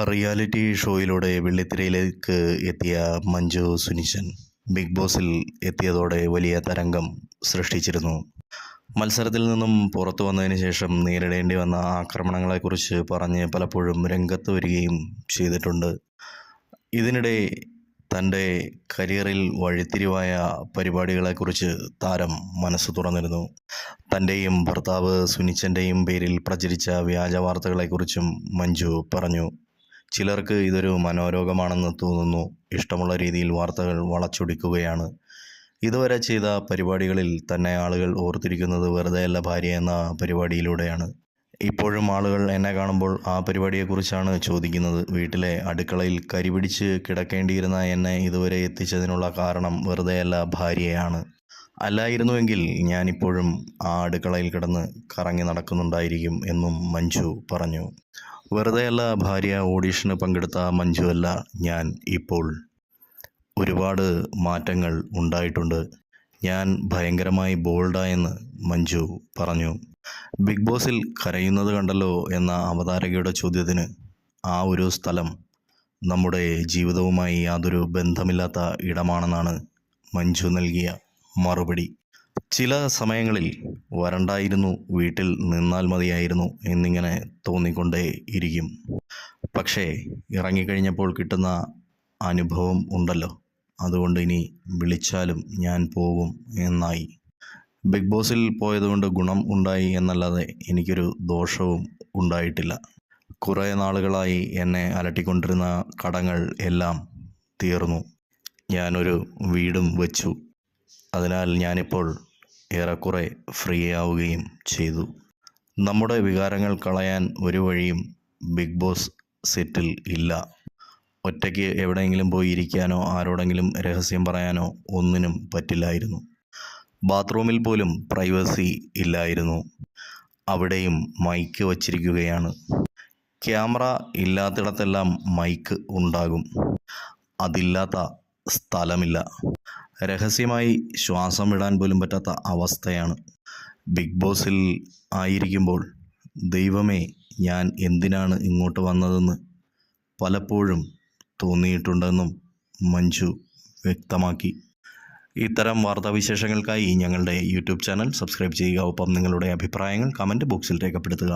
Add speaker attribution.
Speaker 1: Reality ഷോയിലൂടെ വെള്ളിത്തിരയിലേക്ക് എത്തിയ Manju സുനിശൻ big ബോസിൽ എത്തിയതോടെ വലിയ തരംഗം സൃഷ്ടിച്ചിരുന്നു. മത്സരത്തിൽ നിന്നും പുറത്തു വന്നതിന് ശേഷം നേരിടേണ്ടി വന്ന ആക്രമണങ്ങളെക്കുറിച്ച് പറഞ്ഞ് പലപ്പോഴും രംഗത്ത് വരികയും ചെയ്തിട്ടുണ്ട്. ഇതിനിടെ തന്റെ കരിയറിൽ വഴിത്തിരിവായ പരിപാടികളെക്കുറിച്ച് താരം മനസ്സ് തുറന്നിരുന്നു. തന്റെയും ഭർത്താവ് സുനിച്ചന്റെയും പേരിൽ പ്രചരിച്ച വ്യാജ വാർത്തകളെക്കുറിച്ചും മഞ്ജു പറഞ്ഞു. ചിലർക്ക് ഇതൊരു മനോരോഗമാണെന്ന് തോന്നുന്നു. ഇഷ്ടമുള്ള രീതിയിൽ വാർത്തകൾ വളച്ചൊടിക്കുകയാണ്. ഇതുവരെ ചെയ്ത പരിപാടികളിൽ തന്നെ ആളുകൾ ഓർത്തിരിക്കുന്നത് വെറുതെയല്ല ഭാര്യ എന്ന പരിപാടിയിലൂടെയാണ്. ഇപ്പോഴും ആളുകൾ എന്നെ കാണുമ്പോൾ ആ പരിപാടിയെക്കുറിച്ചാണ് ചോദിക്കുന്നത്. വീട്ടിലെ അടുക്കളയിൽ കരിപിടിച്ച് കിടക്കേണ്ടിയിരുന്ന എന്നെ ഇതുവരെ എത്തിച്ചതിനുള്ള കാരണം വെറുതെയല്ല ഭാര്യയാണ്. അല്ലായിരുന്നുവെങ്കിൽ ഞാനിപ്പോഴും ആ അടുക്കളയിൽ കിടന്ന് കറങ്ങി നടക്കുന്നുണ്ടായിരിക്കും എന്നും മഞ്ജു പറഞ്ഞു. വെറുതെയല്ല ഭാര്യ ഓഡീഷന് പങ്കെടുത്ത മഞ്ജുവല്ല ഞാൻ ഇപ്പോൾ. ഒരുപാട് മാറ്റങ്ങൾ ഉണ്ടായിട്ടുണ്ട്. ഞാൻ ഭയങ്കരമായി ബോൾഡായെന്ന് മഞ്ജു പറഞ്ഞു. ബിഗ് ബോസിൽ കരയുന്നത് കണ്ടല്ലോ എന്ന അവതാരകയുടെ ചോദ്യത്തിന് ആ ഒരു സ്ഥലം നമ്മുടെ ജീവിതവുമായി യാതൊരു ബന്ധമില്ലാത്ത ഇടമാണെന്നാണ് മഞ്ജു നൽകിയ മറുപടി. ചില സമയങ്ങളിൽ വരണ്ടായിരുന്നു വീട്ടിൽ നിന്നാൽ മതിയായിരുന്നു എന്നിങ്ങനെ തോന്നിക്കൊണ്ടേ ഇരിക്കും. പക്ഷേ ഇറങ്ങിക്കഴിഞ്ഞപ്പോൾ കിട്ടുന്ന അനുഭവം ഉണ്ടല്ലോ. അതുകൊണ്ട് ഇനി വിളിച്ചാലും ഞാൻ പോകും എന്നായി. ബിഗ് ബോസിൽ പോയതുകൊണ്ട് ഗുണം ഉണ്ടായി എന്നല്ലാതെ എനിക്കൊരു ദോഷവും ഉണ്ടായിട്ടില്ല. കുറേ നാളുകളായി എന്നെ അലട്ടിക്കൊണ്ടിരുന്ന കടങ്ങൾ എല്ലാം തീർന്നു. ഞാനൊരു വീടും വെച്ചു. അതിനാൽ ഞാനിപ്പോൾ ഏറെക്കുറെ ഫ്രീ ആവുകയും ചെയ്തു. നമ്മുടെ വികാരങ്ങൾ കളയാൻ ഒരു വഴിയും ബിഗ് ബോസ് സെറ്റിൽ ഇല്ല. ഒറ്റയ്ക്ക് എവിടെയെങ്കിലും പോയി ഇരിക്കാനോ ആരോടെങ്കിലും രഹസ്യം പറയാനോ ഒന്നിനും പറ്റില്ലായിരുന്നു. ബാത്റൂമിൽ പോലും പ്രൈവസി ഇല്ലായിരുന്നു. അവിടെയും മൈക്ക് വച്ചിരിക്കുകയാണ്. ക്യാമറ ഇല്ലാത്തിടത്തെല്ലാം മൈക്ക് ഉണ്ടാകും. അതില്ലാത്ത സ്ഥലമില്ല. രഹസ്യമായി ശ്വാസം വിടാൻ പോലും പറ്റാത്ത അവസ്ഥയാണ്. ബിഗ് ബോസിൽ ആയിരിക്കുമ്പോൾ ദൈവമേ ഞാൻ എന്തിനാണ് ഇങ്ങോട്ട് വന്നതെന്ന് പലപ്പോഴും തോന്നിയിട്ടുണ്ടെന്നും മഞ്ജു വ്യക്തമാക്കി. ഇത്തരം വാർത്താവിശേഷങ്ങൾക്കായി ഞങ്ങളുടെ യൂട്യൂബ് ചാനൽ സബ്സ്ക്രൈബ് ചെയ്യുക. ഒപ്പം നിങ്ങളുടെ അഭിപ്രായങ്ങൾ കമന്റ് ബോക്സിൽ രേഖപ്പെടുത്തുക.